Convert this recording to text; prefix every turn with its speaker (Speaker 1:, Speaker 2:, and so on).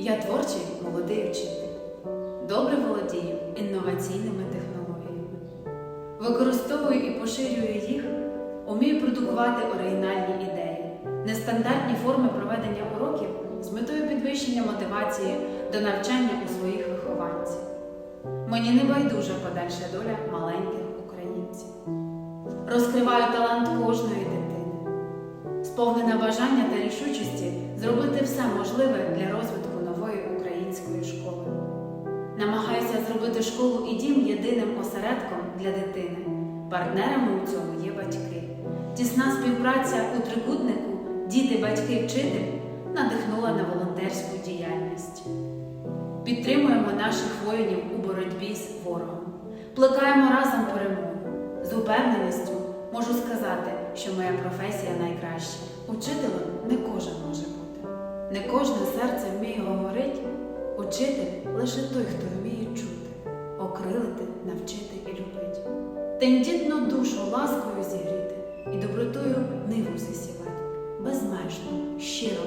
Speaker 1: Я творчий молодий вчитель. Добре володію інноваційними технологіями. Використовую і поширюю їх, умію продукувати оригінальні ідеї, нестандартні форми проведення уроків з метою підвищення мотивації до навчання у своїх вихованців. Мені не байдужа подальша доля маленьких українців. Розкриваю талант кожної дитини, сповнена бажання та рішучості зробити все можливе для розвитку. Намагаюся зробити школу і дім єдиним осередком для дитини. Партнерами у цьому є батьки. Тісна співпраця у трикутнику діти, батьки, вчитель надихнула на волонтерську діяльність. Підтримуємо наших воїнів у боротьбі з ворогом, плекаємо разом перемогу. З упевненістю можу сказати, що моя професія найкраща. Учителем не кожен може бути. Не кожне серце вміє говорити. Учитель лише той, хто вміє чути, окрилити, навчити і любити. Тендітну душу ласкою зігріти і добротою ниву засівати, безмежно, щиро